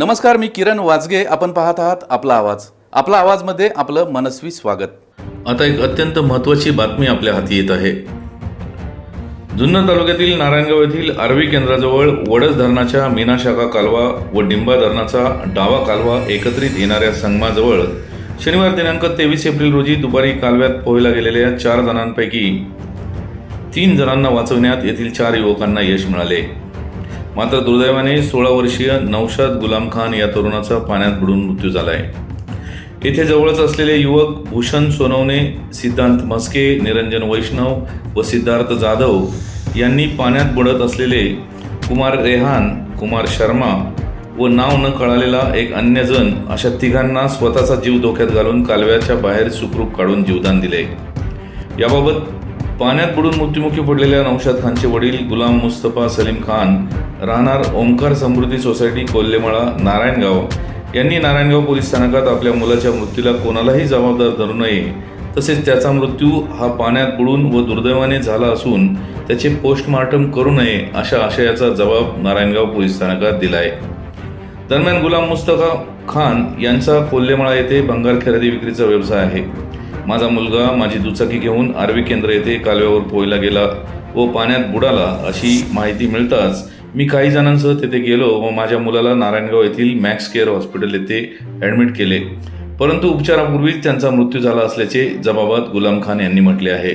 नमस्कार मी किरण वाजगे. आपण पाहत आहात आपला आवाज. आपला आवाजमध्ये आपलं मनस्वी स्वागत. आता एक अत्यंत महत्त्वाची बातमी आपल्या हाती येत आहे. जुन्नर तालुक्यातील नारायणगाव येथील आरवी केंद्राजवळ वडस धरणाच्या मीनाशाखा कालवा व डिंबा धरणाचा डावा कालवा एकत्रित येणाऱ्या संगमाजवळ शनिवार दिनांक तेवीस एप्रिल रोजी दुपारी कालव्यात पोहायला गेलेल्या चार जणांपैकी तीन जणांना वाचवण्यात येथील चार युवकांना यश मिळाले. मात्र दुर्दैवाने सोळा वर्षीय नौशाद गुलाम खान या तरुणाचा पाण्यात बुडून मृत्यू झाला आहे येथे जवळच असलेले युवक भूषण सोनवणे सिद्धांत मस्के निरंजन वैष्णव व सिद्धार्थ जाधव यांनी पाण्यात बुडत असलेले कुमार रेहान कुमार शर्मा व नाव न कळालेला एक अन्य जण अशा तिघांना स्वतःचा जीव धोक्यात घालून कालव्याच्या बाहेर सुखरूप काढून जीवदान दिले. याबाबत पाण्यात बुडून मृत्युमुखी पडलेल्या नौशाद खानचे वडील गुलाम मुस्तफा सलीम खान राहणार ओंकार समृद्धी सोसायटी कोल्हेमाळा नारायणगाव. यांनी नारायणगाव पोलीस स्थानकात आपल्या मुलाच्या मृत्यूला कोणालाही जबाबदार धरू नये. तसेच त्याचा मृत्यू हा पाण्यात बुडून व दुर्दैवाने झाला असून त्याचे पोस्टमार्टम करू नये अशा आशयाचा जबाब नारायणगाव पोलीस स्थानकात दिलाय. दरम्यान गुलाम मुस्तफा खान यांचा कोल्हेमाळा येथे भंगार खरेदी विक्रीचा व्यवसाय आहे. माझा मुलगा माझी दुचाकी घेऊन आरवी केंद्र येथे कालव्यावर पोहायला गेला व पाण्यात बुडाला अशी माहिती मिळताच मी काही जणांसह तेथे गेलो व माझ्या मुलाला नारायणगाव येथील मॅक्स केअर हॉस्पिटल येथे ॲडमिट केले. परंतु उपचारापूर्वीच त्यांचा मृत्यू झाला असल्याचे जबाबात गुलाम खान यांनी म्हटले आहे.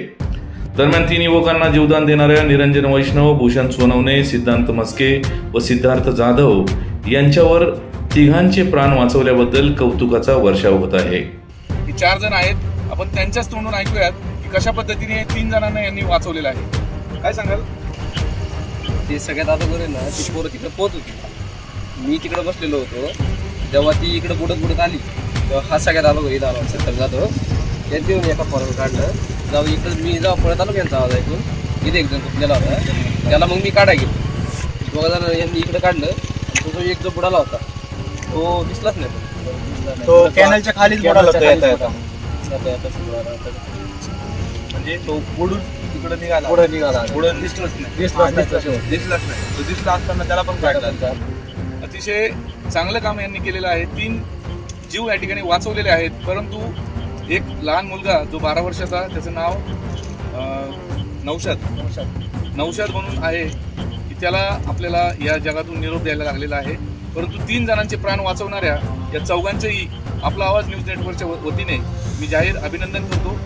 दरम्यान तीन युवकांना जीवदान देणाऱ्या निरंजन वैष्णव भूषण सोनवणे सिद्धांत मस्के व सिद्धार्थ जाधव यांच्यावर तिघांचे प्राण वाचवल्याबद्दल कौतुकाचा वर्षाव होत आहे. चार जण आहेत. आपण त्यांच्याच तोंडून ऐकूयात की कशा पद्धतीने तीन जणांना यांनी वाचवलेलं आहे. काय सांगाल? ते सगळ्यात अगोदर आहे ना ती पोरं तिकडे पोहत होती. मी तिकडे बसलेलो होतो. तेव्हा ती इकडे बुडत बुडत आली. तेव्हा हा सगळ्यात अगोदर इथं आला सत्तर जातो. त्यात येऊन एका पोराला काढलं. जाऊ इकडं मी जाऊ पळत आलो यांचा आवाज ऐकून. इथे एक जण होता. त्याला मग मी काढाय गेलो. दोघा जण यांनी इकडे काढलं. तो जो एक जो बुडाला होता तो दिसलाच नाही. नाही. तो कॅनलच्या खालीच बुडाला होता म्हणजे तो बुडून तिकडे निघाला. पुढं निघाला. बुडून दिसलंच नाही दिसलाच नाही तसं. दिसलाच नाही. तो दिसला असताना त्याला पण काढला. अतिशय चांगलं काम यांनी केलेलं आहे. तीन जीव या ठिकाणी वाचवलेले आहेत. परंतु एक लहान मुलगा जो बारा वर्षाचा त्याचं नाव अं, नौशाद. नौशाद म्हणून आहे. की त्याला आपल्याला या जगातून निरोप द्यायला लागलेला आहे. परंतु तीन जणांचे प्राण वाचवणाऱ्या या चौघांचंही आपला आवाज न्यूज नेटवर्कच्या वतीने मी जाहीर अभिनंदन करतो.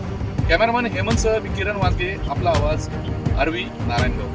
कॅमेरामन हेमंत सह मी किरण वाजगे आपला आवाज अरवी नारायणगाव